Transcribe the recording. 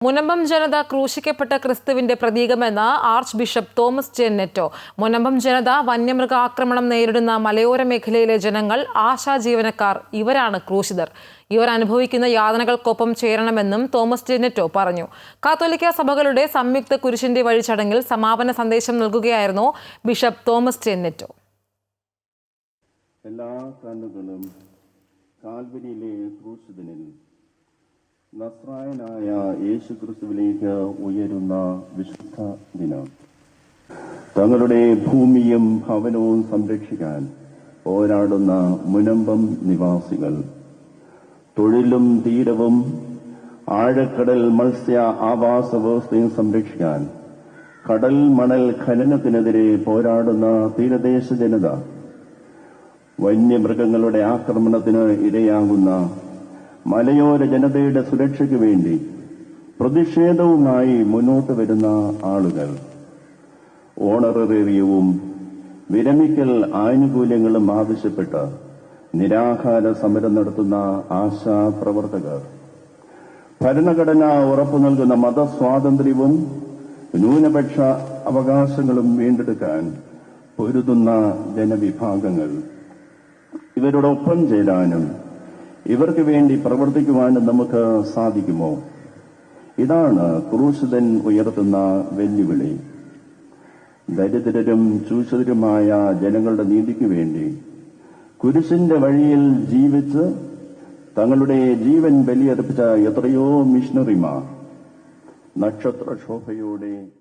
മുനമ്പം ജനത ക്രൂശിക്കപ്പെട്ട ക്രിസ്തുവിന്റെ പ്രതീകമെന്ന് ആർച്ച് ബിഷപ്പ് തോമസ് ജെന്നറ്റോ മുനമ്പം ജനത വന്യമൃഗ ആക്രമണം നേരിടുന്ന മലയോര മേഖലയിലെ ജനങ്ങൾ ആശാ ജീവനക്കാർ ഇവരാണ് ക്രൂശിതർ. ഇവർ അനുഭവിക്കുന്ന യാതനകൾക്കൊപ്പം ചേരണമെന്നും തോമസ് ജെന്നറ്റോ പറഞ്ഞു. കാത്തോലിക്ക സഭകളുടെ സംയുക്ത കുരിശിന്റെ വഴി ചടങ്ങിൽ സമാപന സന്ദേശം നൽകുകയായിരുന്നു ബിഷപ്പ് തോമസ് ജെന്നറ്റോ എല്ലാ കണ്ണുകളും കാൽവരിയിലെ നസ്രായനായ യേശുക്രിസ്തുവിലേക്ക് ഉയരുന്ന വിശുദ്ധ ദിനം. തങ്ങളുടെ ഭൂമിയും ഭവനവും സംരക്ഷിക്കാൻ പോരാടുന്ന മുനമ്പം നിവാസികൾ. തൊഴിലും തീരവും ആഴക്കടൽ മത്സ്യ ആവാസ വ്യവസ്ഥയും സംരക്ഷിക്കാൻ കടൽ മണൽ ഖനനത്തിനെതിരെ പോരാടുന്ന തീരദേശ ജനത. വന്യമൃഗങ്ങളുടെ ആക്രമണത്തിന് ഇരയാകുന്ന മലയോര ജനതയുടെ സുരക്ഷയ്ക്ക് വേണ്ടി പ്രതിഷേധവുമായി മുന്നോട്ട് വരുന്ന ആളുകൾ. ഓണറേറിയവും വിരമിക്കൽ ആനുകൂല്യങ്ങളും ആവശ്യപ്പെട്ട് നിരാഹാര സമരം നടത്തുന്ന ആശാ പ്രവർത്തകർ ഭരണഘടന ഉറപ്പു നൽകുന്ന മതസ്വാതന്ത്ര്യവും ന്യൂനപക്ഷ അവകാശങ്ങളും വീണ്ടെടുക്കാൻ പൊരുതുന്ന ജനവിഭാഗങ്ങൾ. ഇവരോടൊപ്പം ചേരാനും ഇവർക്ക് വേണ്ടി പ്രവർത്തിക്കുവാൻ നമുക്ക് സാധിക്കുമോ? ഇതാണ് ക്രൂശിതൻ ഉയർത്തുന്ന വെല്ലുവിളി. ദരിദ്രരും ചൂഷിതരുമായ ജനങ്ങളുടെ നീതിക്ക് വേണ്ടി കുരിശിന്റെ വഴിയിൽ ജീവിച്ച് തങ്ങളുടെ ജീവൻ ബലിയർപ്പിച്ച എത്രയോ മിഷണറിമാർ. നക്ഷത്ര ശോഭയോടെ